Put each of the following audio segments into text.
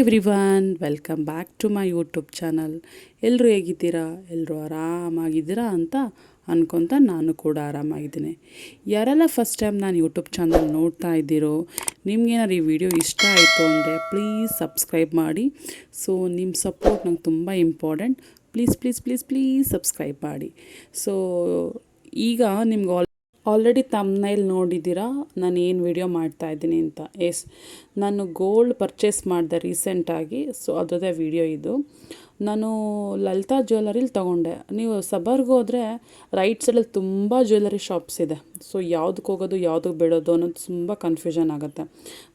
Everyone welcome back to my YouTube channel. ಎಲ್ಲರೂ ಹೇಗಿದ್ದೀರಾ? ಎಲ್ಲರೂ ಆರಾಮಾಗಿದ್ದೀರಾ ಅಂತ ಅನ್ಕೊತ ನಾನು ಕೂಡ ಆರಾಮಾಗಿದ್ದೀನಿ. ಯಾರೆಲ್ಲ ಫಸ್ಟ್ ಟೈಮ್ ನಾನು ಯೂಟ್ಯೂಬ್ ಚಾನಲ್ ನೋಡ್ತಾ ಇದ್ದೀರೋ, ನಿಮ್ಗೇನಾದ್ರು ಈ ವಿಡಿಯೋ ಇಷ್ಟ ಆಯಿತು ಅಂದರೆ ಪ್ಲೀಸ್ ಸಬ್ಸ್ಕ್ರೈಬ್ ಮಾಡಿ. ಸೊ ನಿಮ್ಮ ಸಪೋರ್ಟ್ ನಂಗೆ ತುಂಬ important please please please please subscribe ಮಾಡಿ. ಸೊ ಈಗ ನಿಮ್ಗೆ ಆಲ್ ಆಲ್ರೆಡಿ ತಮ್ನೈಲ್ ನೋಡಿದ್ದೀರಾ? ನಾನು ಏನು ವಿಡಿಯೋ ಮಾಡ್ತಾ ಇದ್ದೀನಿ ಅಂತ. ಎಸ್ ನಾನು ಗೋಲ್ಡ್ ಪರ್ಚೇಸ್ ಮಾಡಿದೆ ರೀಸೆಂಟಾಗಿ ಸೊ ಅದರದೇ ವಿಡಿಯೋ ಇದು. ನಾನು ಲಲಿತಾ ಜ್ಯುವೆಲರಿಲಿ ತೊಗೊಂಡೆ. ನೀವು ಸಬರ್ಗೆ ಹೋದರೆ ರೈಟ್ ಸೈಡಲ್ಲಿ ತುಂಬ ಜ್ಯುವೆಲರಿ ಶಾಪ್ಸ್ ಇದೆ. ಸೊ ಯಾವುದಕ್ಕೆ ಹೋಗೋದು ಯಾವುದಕ್ಕೆ ಬಿಡೋದು ಅನ್ನೋದು ತುಂಬ ಕನ್ಫ್ಯೂಷನ್ ಆಗುತ್ತೆ.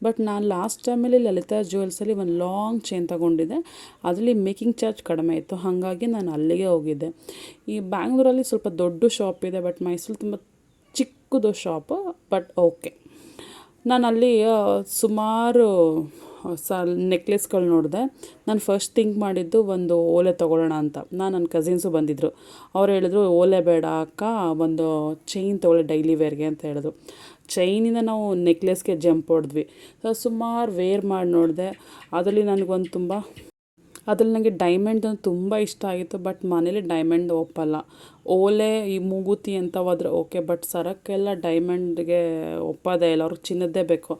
ಬಟ್ ನಾನು ಲಾಸ್ಟ್ ಟೈಮಲ್ಲಿ ಲಲಿತಾ ಜ್ಯುವೆಲ್ಸಲ್ಲಿ ಒಂದು ಲಾಂಗ್ ಚೈನ್ ತೊಗೊಂಡಿದ್ದೆ. ಅದರಲ್ಲಿ ಮೇಕಿಂಗ್ ಚಾರ್ಜ್ ಕಡಿಮೆ ಇತ್ತು. ಹಾಗಾಗಿ ನಾನು ಅಲ್ಲಿಗೆ ಹೋಗಿದ್ದೆ. ಈ ಬ್ಯಾಂಗ್ಳೂರಲ್ಲಿ ಸ್ವಲ್ಪ ದೊಡ್ಡ ಶಾಪ್ ಇದೆ ಬಟ್ ಮೈಸೂರು ತುಂಬ ಚಿಕ್ಕದು ಶಾಪು ಬಟ್ ಓಕೆ ನಾನು ಅಲ್ಲಿ ಸುಮಾರು ಸ ನೆಕ್ಲೆಸ್ಗಳು ನೋಡಿದೆ. ನಾನು ಫಸ್ಟ್ ಥಿಂಕ್ ಮಾಡಿದ್ದು ಒಂದು ಓಲೆ ತೊಗೊಳ್ಳೋಣ ಅಂತ. ನಾನು ನನ್ನ ಕಸಿನ್ಸು ಬಂದಿದ್ದರು ಅವ್ರು ಹೇಳಿದ್ರು, ಓಲೆ ಬೇಡ ಅಕ್ಕ, ಒಂದು ಚೈನ್ ತೊಗೊಳ್ಳಿ ಡೈಲಿ ವೇರ್ಗೆ ಅಂತ ಹೇಳಿದ್ರು. ಚೈನಿಂದ ನಾವು ನೆಕ್ಲೆಸ್ಗೆ ಜಂಪ್ ಹೊಡೆದ್ವಿ. ಸುಮಾರು ವೇರ್ ಮಾಡಿ ನೋಡಿದೆ. ಅದರಲ್ಲಿ ನನಗೊಂದು ತುಂಬ, ಅದರಲ್ಲಿ ನನಗೆ ಡೈಮಂಡ್ ತುಂಬ ಇಷ್ಟ ಆಗಿತ್ತು ಬಟ್ ಮನೇಲಿ ಡೈಮಂಡ್ ಒಪ್ಪಲ್ಲ. ಓಲೆ, ಈ ಮೂಗುತಿ ಅಂತ ಹೋದ್ರೆ ಓಕೆ, ಬಟ್ ಸರಕ್ಕೆಲ್ಲ ಡೈಮಂಡ್ಗೆ ಒಪ್ಪೋದೇ ಇಲ್ಲ, ಅವ್ರಿಗೆ ಚಿನ್ನದ್ದೇ ಬೇಕು.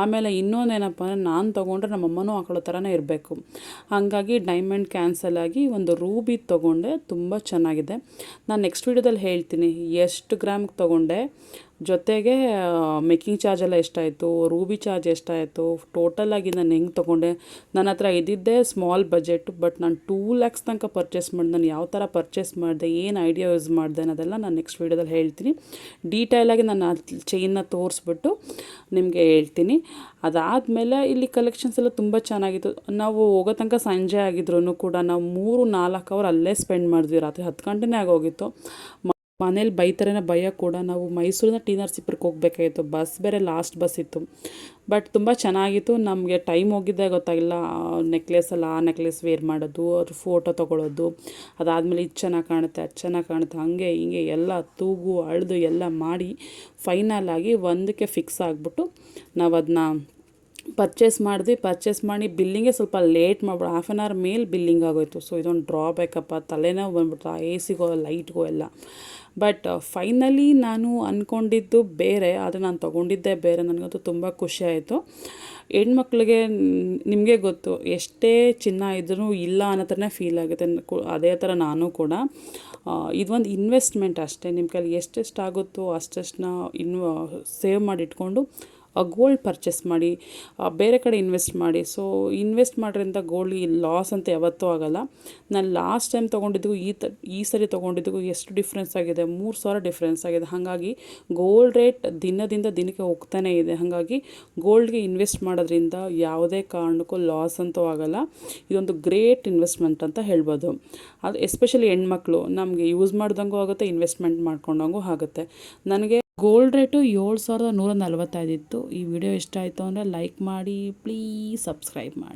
ಆಮೇಲೆ ಇನ್ನೊಂದೇನಪ್ಪ ಅಂದರೆ ನಾನು ತೊಗೊಂಡ್ರೆ ನಮ್ಮಮ್ಮನೂ ಹಾಕೊಳ್ಳೋ ಥರನೇ ಇರಬೇಕು. ಹಾಗಾಗಿ ಡೈಮಂಡ್ ಕ್ಯಾನ್ಸಲ್ ಆಗಿ ಒಂದು ರೂಬಿ ತೊಗೊಂಡೆ, ತುಂಬ ಚೆನ್ನಾಗಿದೆ. ನಾನು ನೆಕ್ಸ್ಟ್ ವೀಡಿಯೋದಲ್ಲಿ ಹೇಳ್ತೀನಿ, ಎಷ್ಟು ಗ್ರಾಮ್ಗೆ ತೊಗೊಂಡೆ, ಜೊತೆಗೆ ಮೇಕಿಂಗ್ ಚಾರ್ಜ್ ಎಲ್ಲ ಎಷ್ಟಾಯಿತು, ರೂಬಿ ಚಾರ್ಜ್ ಎಷ್ಟಾಯಿತು ಟೋಟಲಾಗಿ ನಾನು ಹೆಂಗೆ ತೊಗೊಂಡೆ ನನ್ನ ಹತ್ರ ಇದ್ದಿದ್ದೇ ಸ್ಮಾಲ್ ಬಜೆಟ್, ಬಟ್ ನಾನು ಟೂ ಲ್ಯಾಕ್ಸ್ ತನಕ ಪರ್ಚೇಸ್ ಮಾಡಿದೆ ನಾನು ಯಾವ ಥರ ಪರ್ಚೇಸ್ ಮಾಡಿದೆ, ಏನು ಐಡಿಯಾ ಯೂಸ್ ಮಾಡಿದೆ ಅನ್ನೋದೆಲ್ಲ ನಾನು ನೆಕ್ಸ್ಟ್ ವೀಡಿಯೋದಲ್ಲಿ ಹೇಳ್ತೀನಿ. ಡೀಟೇಲಾಗಿ ನಾನು ಆ ಚೈನ್ನ ತೋರಿಸ್ಬಿಟ್ಟು ನಿಮಗೆ ಹೇಳ್ತೀನಿ. ಅದಾದಮೇಲೆ ಇಲ್ಲಿ ಕಲೆಕ್ಷನ್ಸ್ ಎಲ್ಲ ತುಂಬ ಚೆನ್ನಾಗಿತ್ತು. ನಾವು ಹೋಗೋ ತನಕ ಸಂಜೆ ಆಗಿದ್ರು ಕೂಡ ನಾವು ಮೂರು ನಾಲ್ಕು ಅವರ್ ಅಲ್ಲೇ ಸ್ಪೆಂಡ್ ಮಾಡಿದ್ವಿ. ರಾತ್ರಿ ಹತ್ತು ಗಂಟೆನೇ ಆಗೋಗಿತ್ತು. ಮನೇಲಿ ಬೈತಾರೇನೋ ಭಯ ಕೂಡ. ನಾವು ಮೈಸೂರಿನ ಟಿ ನರಸೀಪುರಕ್ಕೆ ಹೋಗ್ಬೇಕಾಗಿತ್ತು. ಬಸ್ ಬೇರೆ ಲಾಸ್ಟ್ ಬಸ್ ಇತ್ತು. ಬಟ್ ತುಂಬ ಚೆನ್ನಾಗಿತ್ತು. ನಮಗೆ ಟೈಮ್ ಹೋಗಿದ್ದೆ ಗೊತ್ತಾಗಿಲ್ಲ. ನೆಕ್ಲೆಸಲ್ಲಿ ಆ ನೆಕ್ಲೆಸ್ ವೇರ್ ಮಾಡೋದು ಅದ್ರ ಫೋಟೋ ತೊಗೊಳೋದು. ಅದಾದಮೇಲೆ ಇದು ಚೆನ್ನಾಗಿ ಕಾಣುತ್ತೆ, ಅದು ಚೆನ್ನಾಗಿ ಕಾಣುತ್ತೆ. ಹಾಗೆ, ಹಿಂಗೆ ಎಲ್ಲ ತೂಗು, ಅಳೆದು ಎಲ್ಲ ಮಾಡಿ ಫೈನಲ್ ಆಗಿ ಒಂದಕ್ಕೆ ಫಿಕ್ಸ್ ಆಗಿಬಿಟ್ಟು ನಾವು ಅದನ್ನ ಪರ್ಚೇಸ್ ಮಾಡಿದ್ವಿ ಪರ್ಚೇಸ್ ಮಾಡಿ ಬಿಲ್ಲಿಂಗೆ ಸ್ವಲ್ಪ ಲೇಟ್ ಮಾಡ್ಬಿಡು ಹಾಫ್ ಆನ್ ಅವರ್ ಮೇಲೆ ಬಿಲ್ಲಿಂಗ್ ಆಗೋಯ್ತು. ಸೊ ಇದೊಂದು ಡ್ರಾಬ್ಯಾಕಪ್ಪ ತಲೆನೋವು ಬಂದ್ಬಿಡ್ತು, ಆ ಎ ಸಿಗೋ ಲೈಟ್ಗೋ ಎಲ್ಲ ಬಟ್ ಫೈನಲಿ ನಾನು ಅಂದ್ಕೊಂಡಿದ್ದು ಬೇರೆ, ಆದರೆ ನಾನು ತೊಗೊಂಡಿದ್ದೇ ಬೇರೆ. ನನಗಂತೂ ತುಂಬ ಖುಷಿ ಆಯಿತು. ಹೆಣ್ಮಕ್ಳಿಗೆ ನಿಮಗೆ ಗೊತ್ತು, ಎಷ್ಟೇ ಚಿನ್ನ ಇದ್ರೂ ಇಲ್ಲ ಅನ್ನೋ ಥರನೇ ಫೀಲ್ ಆಗುತ್ತೆ. ಅದೇ ಥರ ನಾನು ಕೂಡ. ಇದೊಂದು ಇನ್ವೆಸ್ಟ್ಮೆಂಟ್ ಅಷ್ಟೇ. ನಿಮ್ಮ ಕೈಲಿ ಎಷ್ಟೆಷ್ಟು ಆಗುತ್ತೋ ಅಷ್ಟೆಷ್ಟನ್ನ ಇನ್ವ ಸೇವ್ ಮಾಡಿ ಇಟ್ಕೊಂಡು ಗೋಲ್ಡ್ ಪರ್ಚೇಸ್ ಮಾಡಿ ಬೇರೆ ಕಡೆ ಇನ್ವೆಸ್ಟ್ ಮಾಡಿ. ಸೊ ಇನ್ವೆಸ್ಟ್ ಮಾಡೋದ್ರಿಂದ ಗೋಲ್ಡ್ ಲಾಸ್ ಅಂತ ಯಾವತ್ತೂ ಆಗೋಲ್ಲ. ನಾನು ಲಾಸ್ಟ್ ಟೈಮ್ ತೊಗೊಂಡಿದ್ದು ಈ ತ, ಈ ಸರಿ ತೊಗೊಂಡಿದ್ದು ಎಷ್ಟು ಡಿಫ್ರೆನ್ಸ್ ಆಗಿದೆ? ಮೂರು ಸಾವಿರ ಡಿಫ್ರೆನ್ಸ್ ಆಗಿದೆ. ಹಾಗಾಗಿ ಗೋಲ್ಡ್ ರೇಟ್ ದಿನದಿಂದ ದಿನಕ್ಕೆ ಹೋಗ್ತಾನೆ ಇದೆ. ಹಾಗಾಗಿ ಗೋಲ್ಡ್ಗೆ ಇನ್ವೆಸ್ಟ್ ಮಾಡೋದ್ರಿಂದ ಯಾವುದೇ ಕಾರಣಕ್ಕೂ ಲಾಸ್ ಅಂತೂ ಆಗೋಲ್ಲ. ಇದೊಂದು ಗ್ರೇಟ್ ಇನ್ವೆಸ್ಟ್ಮೆಂಟ್ ಅಂತ ಹೇಳ್ಬೋದು. ಅದು ಎಸ್ಪೆಷಲಿ ಹೆಣ್ಮಕ್ಳು ನಮಗೆ ಯೂಸ್ ಮಾಡ್ದಂಗೂ ಆಗುತ್ತೆ ಇನ್ವೆಸ್ಟ್ಮೆಂಟ್ ಮಾಡ್ಕೊಂಡಂಗೂ ಆಗುತ್ತೆ. ನನಗೆ ಗೋಲ್ಡ್ ರೇಟು ಏಳು ಸಾವಿರದ ನೂರ ನಲ್ವತ್ತೈದಿತ್ತು ಈ ವಿಡಿಯೋ ಇಷ್ಟ ಆಯಿತು ಅಂದರೆ ಲೈಕ್ ಮಾಡಿ ಪ್ಲೀಸ್ ಸಬ್ಸ್ಕ್ರೈಬ್ ಮಾಡಿ.